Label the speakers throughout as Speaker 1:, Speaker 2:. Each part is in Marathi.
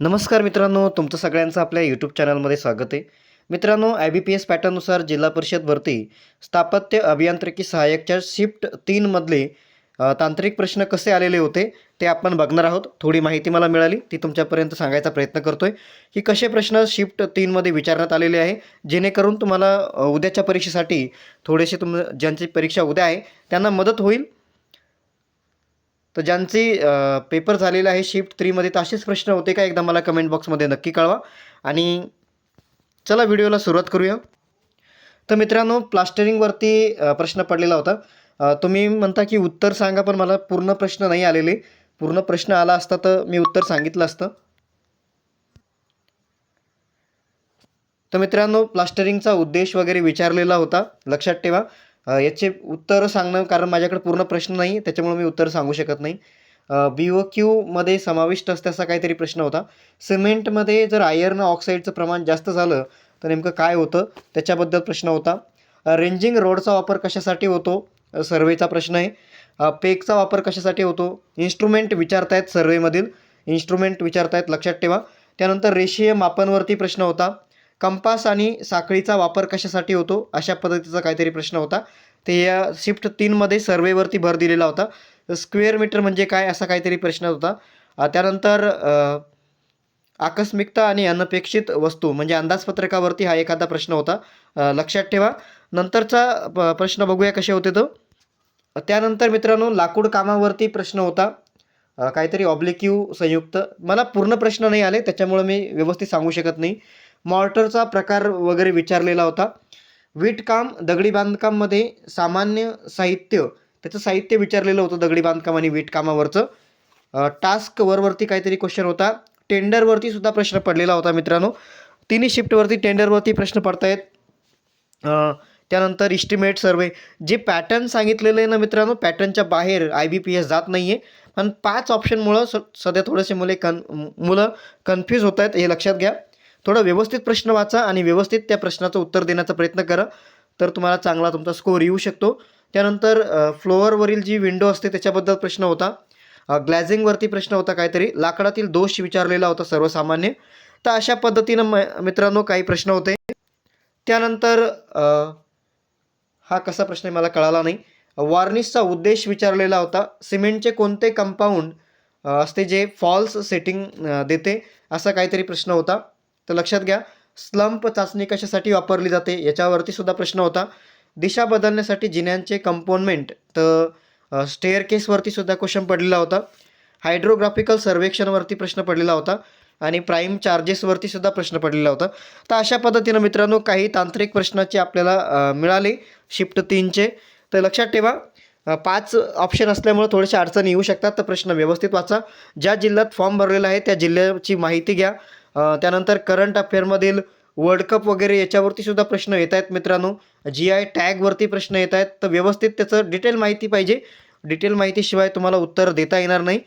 Speaker 1: नमस्कार मित्रांनो तुमचं सगळ्यांचं आपल्या यूट्यूब चॅनलमध्ये स्वागत आहे. मित्रांनो आय बी पी एस पॅटर्ननुसार जिल्हा परिषद भरती स्थापत्य अभियांत्रिकी सहाय्यकच्या शिफ्ट तीनमधले तांत्रिक प्रश्न कसे आलेले होते ते आपण बघणार आहोत. थोडी माहिती मला मिळाली ती तुमच्यापर्यंत सांगायचा प्रयत्न करतोय. की कसे प्रश्न शिफ्ट तीनमध्ये विचारण्यात आलेले आहे जेणेकरून तुम्हाला उद्याच्या परीक्षेसाठी थोडेसे तुम ज्यांची परीक्षा उद्या आहे त्यांना मदत होईल. तर ज्यांचे पेपर झालेले आहे शिफ्ट थ्रीमध्ये तर असेच प्रश्न होते का? एकदा मला कमेंट बॉक्समध्ये नक्की कळवा. आणि चला व्हिडिओला सुरुवात करूया. तर मित्रांनो प्लास्टरिंगवरती प्रश्न पडलेला होता. तुम्ही म्हणता की उत्तर सांगा पण मला पूर्ण प्रश्न नाही आलेले. पूर्ण प्रश्न आला असता तर मी उत्तर सांगितलं असतं. तर मित्रांनो प्लास्टरिंगचा उद्देश वगैरे विचारलेला होता. लक्षात ठेवा. याचे उत्तर सांगणं कारण माझ्याकडे पूर्ण प्रश्न नाही त्याच्यामुळे मी उत्तर सांगू शकत नाही. बी ओ क्यूमध्ये समाविष्ट असते असा काहीतरी प्रश्न होता. सिमेंटमध्ये जर आयर्न ऑक्साईडचं प्रमाण जास्त झालं तर नेमकं काय होतं? त्याच्याबद्दल प्रश्न होता. रेंजिंग रोडचा वापर कशासाठी होतो? सर्वेचा प्रश्न आहे. पेकचा वापर कशासाठी होतो? इन्स्ट्रुमेंट विचारतायत सर्वेमधील इन्स्ट्रुमेंट विचारतायत लक्षात ठेवा. त्यानंतर रेषीय मापनवरती प्रश्न होता. कंपास आणि साखळीचा वापर कशासाठी होतो? अशा पद्धतीचा काहीतरी प्रश्न होता. ते या शिफ्ट तीनमध्ये सर्वेवरती भर दिलेला होता. स्क्वेअर मीटर म्हणजे काय असा काहीतरी प्रश्न होता. त्यानंतर आकस्मिकता आणि अनपेक्षित वस्तू म्हणजे अंदाजपत्रकावरती हा एखादा प्रश्न होता. लक्षात ठेवा. नंतरचा प प्रश्न बघूया कसे होते तो. त्यानंतर मित्रांनो लाकूड कामावरती प्रश्न होता. काहीतरी ऑब्लिक्यू संयुक्त. मला पूर्ण प्रश्न नाही आले त्याच्यामुळं मी व्यवस्थित सांगू शकत नाही. मॉर्टरचा प्रकार वगैरे विचारलेला होता. विटकाम दगडी बांधकाममध्ये सामान्य साहित्य त्याचं साहित्य विचारलेलं होतं दगडी बांधकाम आणि विटकामावरचं टास्क वरवरती काहीतरी क्वेश्चन होता. टेंडरवरती सुद्धा प्रश्न पडलेला होता मित्रांनो. तिन्ही शिफ्टवरती टेंडरवरती प्रश्न पडतायत. त्यानंतर इस्टिमेट सर्वे जे पॅटर्न सांगितलेलं आहे ना मित्रांनो पॅटर्नच्या बाहेर आय बी पी एस जात नाही आहे पण पाच ऑप्शनमुळं स सध्या थोडेसे मुले कन मुलं कन्फ्यूज होत आहेत हे लक्षात घ्या. थोडं व्यवस्थित प्रश्न वाचा आणि व्यवस्थित त्या प्रश्नाचं उत्तर देण्याचा प्रयत्न करा. तर तुम्हाला चांगला तुमचा स्कोअर येऊ शकतो. त्यानंतर फ्लोअरवरील जी विंडो असते त्याच्याबद्दल प्रश्न होता. ग्लॅझिंगवरती प्रश्न होता काहीतरी. लाकडातील दोष विचारलेला होता सर्वसामान्य. तर अशा पद्धतीनं म मित्रांनो काही प्रश्न होते. त्यानंतर हा कसा प्रश्न मला कळाला नाही. वार्निशचा उद्देश विचारलेला होता. सिमेंटचे कोणते कंपाऊंड असते जे फॉल्स सेटिंग देते असा काहीतरी प्रश्न होता. तर लक्षात घ्या स्लंप चाचणी कशासाठी वापरली जाते? याच्यावरती सुद्धा प्रश्न होता. दिशा बदलण्यासाठी जिन्यांचे कंपोनमेंट तर स्टेअर केसवरती सुद्धा क्वेश्चन पडलेला होता. हायड्रोग्राफिकल सर्वेक्षणवरती प्रश्न पडलेला होता. आणि प्राईम चार्जेसवरती सुद्धा प्रश्न पडलेला होता. तर अशा पद्धतीनं मित्रांनो काही तांत्रिक प्रश्नाचे आपल्याला मिळाले शिफ्ट तीनचे. तर लक्षात ठेवा पाच ऑप्शन असल्यामुळे थोड्याशा अडचणी येऊ शकतात. तर प्रश्न व्यवस्थित वाचा. ज्या जिल्ह्यात फॉर्म भरलेला आहे त्या जिल्ह्याची माहिती घ्या. त्यानंतर करंट अफेअरमधील वर्ल्ड कप वगैरे याच्यावरती सुद्धा प्रश्न येत आहेत मित्रांनो. जी आय टॅगवरती प्रश्न येत आहेत. तर व्यवस्थित त्याचं डिटेल माहिती पाहिजे. डिटेल माहितीशिवाय तुम्हाला उत्तर देता येणार नाही.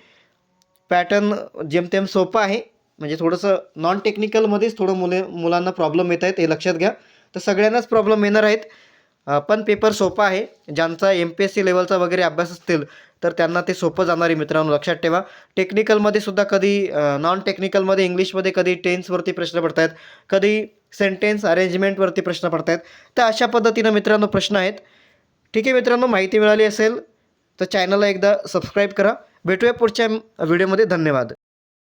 Speaker 1: पॅटर्न जेमतेम सोपं आहे. म्हणजे थोडंसं नॉन टेक्निकलमध्येच थोडं मुले मुलांना प्रॉब्लेम येत आहेत हे लक्षात घ्या. तर सगळ्यांनाच प्रॉब्लेम येणार आहेत. पण पेपर सोपा आहे. ज्यांचा एम पी एस सी लेवलचा वगैरे अभ्यास असतील तर त्यांना ते सोपं जाणार आहे मित्रांनो. लक्षात ठेवा. टेक्निकलमध्ये सुद्धा कधी नॉन टेक्निकलमध्ये इंग्लिशमध्ये कधी टेन्सवरती प्रश्न पडत आहेत कधी सेंटेन्स अरेंजमेंटवरती प्रश्न पडत आहेत तर अशा पद्धतीनं मित्रांनो प्रश्न आहेत. ठीक आहे मित्रांनो माहिती मिळाली असेल तर चॅनलला एकदा सबस्क्राईब करा. भेटूया पुढच्या व्हिडिओमध्ये धन्यवाद.